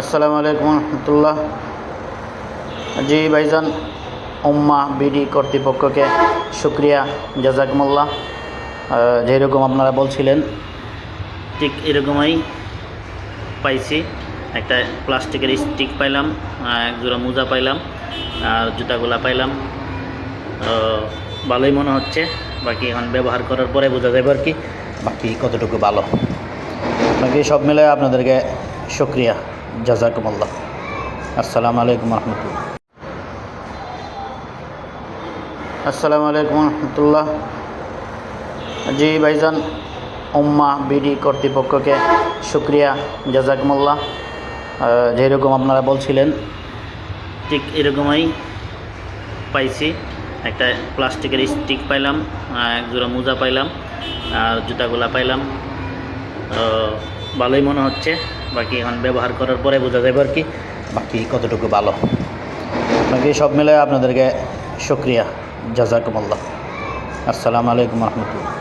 আসসালামু আলাইকুম রহমতুল্লাহ। জি ভাইজান, উম্মা, বিডি কর্তৃপক্ষকে শুক্রিয়া, জাজাকমুল্লাহ। যেরকম আপনারা বলছিলেন, ঠিক এরকমই পাইছি। একটা প্লাস্টিকের স্টিক পাইলাম এক জোড়া মোজা পাইলাম, আর জুতাগুলা পাইলাম। ভালোই মনে হচ্ছে, বাকি এখন ব্যবহার করার পরে বোঝা যাবে আর কি। বাকি কতটুকু ভালো। বাকি সব মিলে আপনাদেরকে শুক্রিয়া। জাজাকুমুল্লাহ। আসসালামু আলাইকুম রহমতুল্লাহ। আসসালামু আলাইকুম রহমতুল্লাহ। জি ভাইজান, উম্মা বিডি কর্তৃপক্ষকে শুক্রিয়া, জাজাকমুল্লাহ। যেরকম আপনারা বলছিলেন, ঠিক এরকমই পাইছি। একটা প্লাস্টিকের স্টিক পাইলাম এক জোড়া মোজা পাইলাম, আর জুতাগুলা পাইলাম। ভালোই মনে হচ্ছে। বাকি এখন ব্যবহার করার পরে বোঝা যাবে আর কি, বাকি কতটুকু ভালো। বাকি সব মিলে আপনাদেরকে শুক্রিয়া। জাজাকুমল্লা আসসালামু আলাইকুম রহমতুল্লাহ।